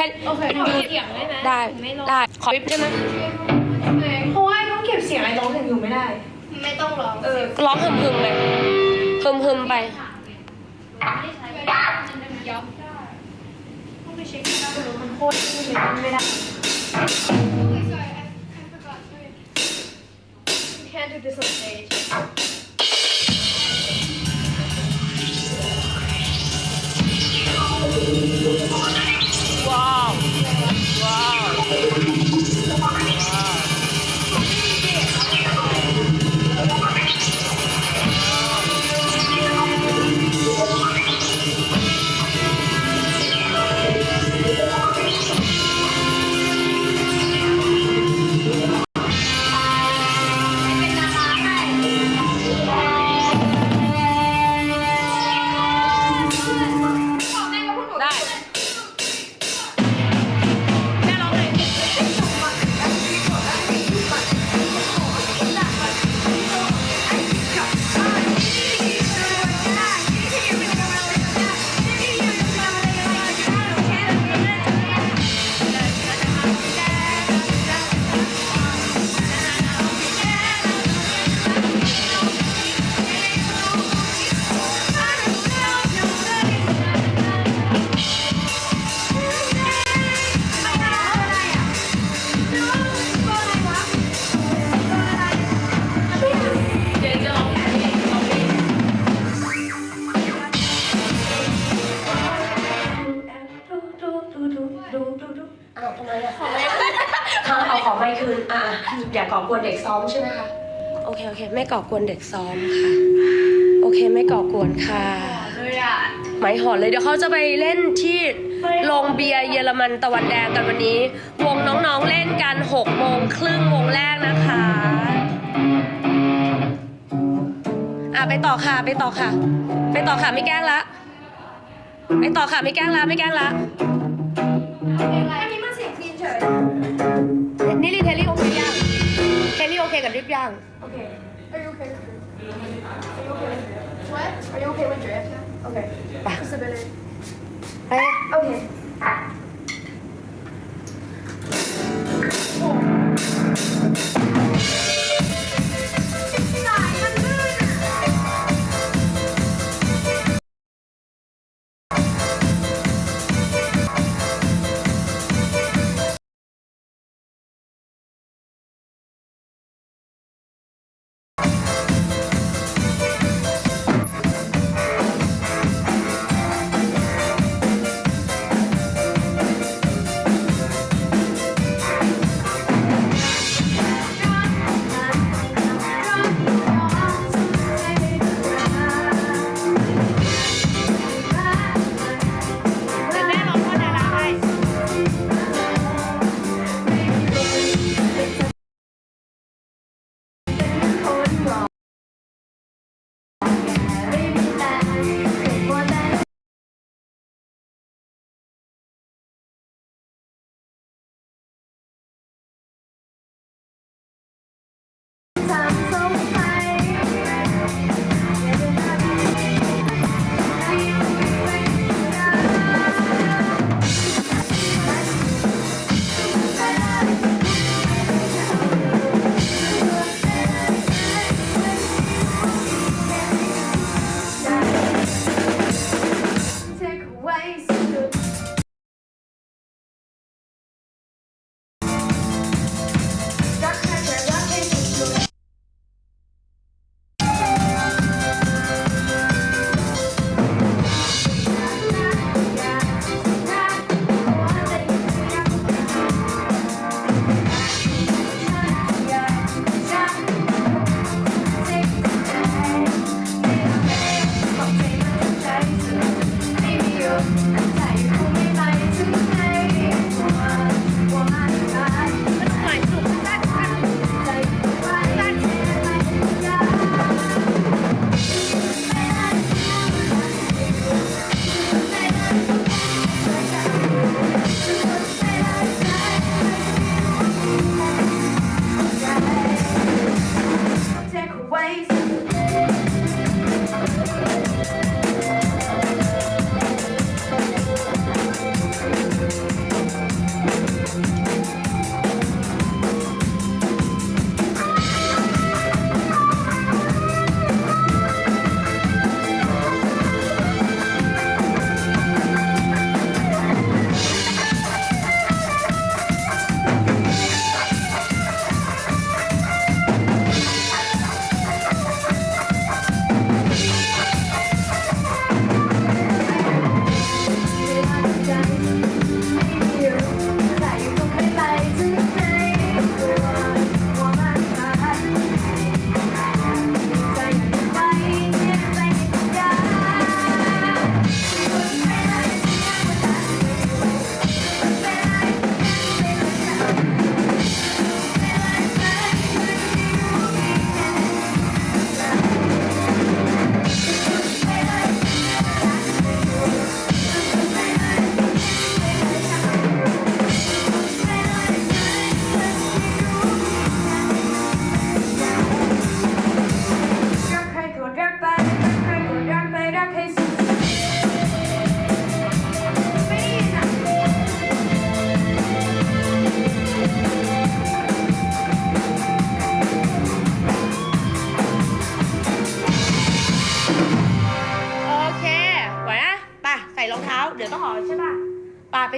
ค่โอเคดูเสียงได้ไหมได้ไม่ลงได้ขอวิบได้ไหมเพราะว่าต้องเก็บเสียงไอ้ร้องเพลงอยู่ไม่ได้ ไม่ต้องร้องเออร้องหึมหึมๆเลยหึมหึมๆไปต้องไปเช็คหน้าดูมันโคตรที่มันไม่ได้ ทำไมอะขอไม่คืนเอาขอไม่คืนอะอย่าก่อกวนเด็กซ้อมใช่ไหมคะ โอเคโอเค ไม่ก่อกวนเด็กซ้อมค่ะ โอเคไม่ก่อกวนค่ะ เลยอะไม่หอนเลยเดี๋ยวเขาจะไปเล่นที่โรงเบียร์เยอรมันตะวันแดงกันวันนี้ วงน้องๆเล่นกัน6โมงครึ่งวงแรกนะคะอะไปต่อค่ะไปต่อค่ะ ไปต่อค่ะไม่แกล้งละไปต่อค่ะไม่แกล้งละไม่แกล้งละอันนี้มัน ทลลี่โอเคกับดริปยัง Okay. Are you okay with drift? Are you okay with drift? What? Are you okay with drift? Okay. ไป Just a bit. ไป Okay.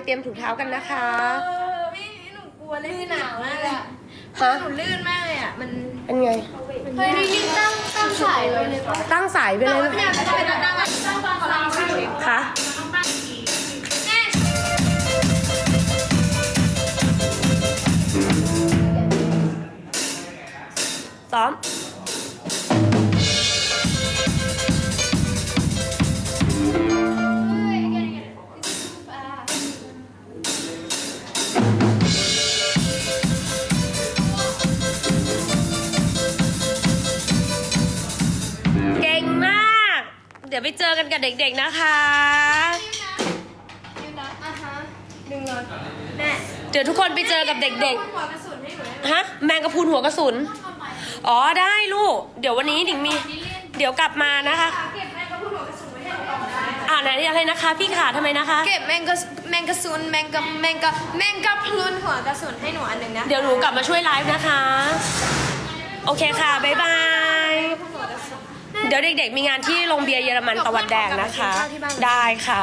เตรียมถุงเท้ากันนะคะเออพี่หนูกลัวลื่นหนาวมากเลยอะฮะหนูลื่นมากเลยอะ มันเป็นไง เฮ้ยนี่ยิ่งตั้งตั้งสายเลยเลยปะตั้งสายไปเลยเนี่ยมันจะเป็นตั้งตั้งตั้งตั้งตั้งตั้งค่ะแน่ซ้อม กันกับเด็กๆนะคะ อะฮะดึงเลยแน่เดี๋ยวทุกคนไปเจอกับเด็กหัวกระสุนให้หนูๆฮะ แมงกะพรุนหัวกระสุน อ๋อได้ลูก เดี๋ยววันนี้ดิ่งมี เดี๋ยวกลับมานะคะ เก็บแมงกะพรุนหัวกระสุนไว้ให้หนูก่อนได้ อ่าไหนอะไรนะคะ พี่ขาทำไมนะคะ เก็บแมงกะแมงกะซุนแมงกะแมงกะแมงกะพรุนหัวกระสุนให้หนูอันหนึ่งนะเดี๋ยวหนูกลับมาช่วยไลฟ์นะคะ โอเคค่ะ บ๊ายบาย เดี๋ยวเด็กๆมีงานที่โรงเบียร์เยอรมันตะวันแดงนะคะ ได้ค่ะ